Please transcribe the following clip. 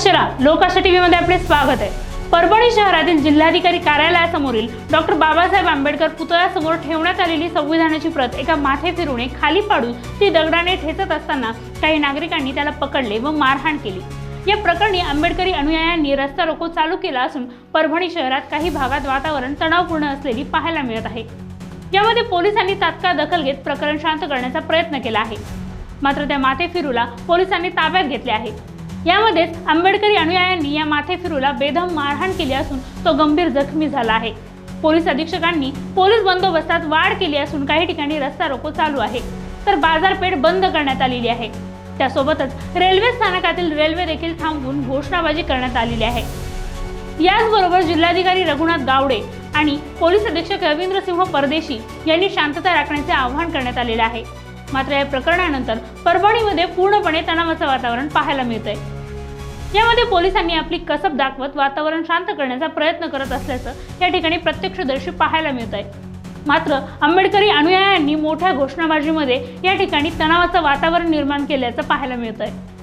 नमस्कार. लोकाशा टीव्हीमध्ये आपले स्वागत आहे. परभणी शहरातील जिल्हाधिकारी कार्यालयासमोरील डॉक्टर बाबासाहेब आंबेडकर पुतळ्यासमोर ठेवण्यात आलेली संविधानाची प्रत एका माथे फिरवणे खाली पाडून ती दगडाने ठेचत असताना काही नागरिकांनी त्याला पकडले व मारहाण केली. या प्रकरणी आंबेडकरी अनुयायांनी रस्ता रोको चालू केला असून परभणी शहरात काही भागात वातावरण तणावपूर्ण असलेली पाहायला मिळत आहे. यामध्ये पोलिसांनी तात्काळ दखल घेत प्रकरण शांत करण्याचा प्रयत्न केला आहे. मात्र त्या माथे फिरूला पोलिसांनी ताब्यात घेतले आहे. यामध्येच आंबेडकरी अनुयायांनी या माथेफिरूला बेदम मारहाण केली असून तो गंभीर जखमी झाला आहे. पोलीस अधीक्षकांनी पोलीस बंदोबस्तात वाढ केली असून काही ठिकाणी रस्ता रोको चालू आहे. तर बाजारपेठ बंद करण्यात आलेली आहे. त्यासोबतच रेल्वे स्थानकातील रेल्वे देखील थांबवून घोषणाबाजी करण्यात आलेली आहे. याचबरोबर जिल्हाधिकारी रघुनाथ गावडे आणि पोलीस अधीक्षक रवींद्रसिंह परदेशी यांनी शांतता राखण्याचे आवाहन करण्यात आलेले आहे. मात्र या प्रकरणानंतर परभणीमध्ये पूर्णपणे तणावाचं वातावरण पाहायला मिळतंय. यामध्ये पोलिसांनी आपली कसब दाखवत वातावरण शांत करण्याचा प्रयत्न करत असल्याचं या ठिकाणी प्रत्यक्षदर्शी पाहायला मिळत आहे मात्र आंबेडकरी अनुयायांनी मोठ्या घोषणाबाजीमध्ये या ठिकाणी तणावाचं वातावरण निर्माण केल्याचं पाहायला मिळत आहे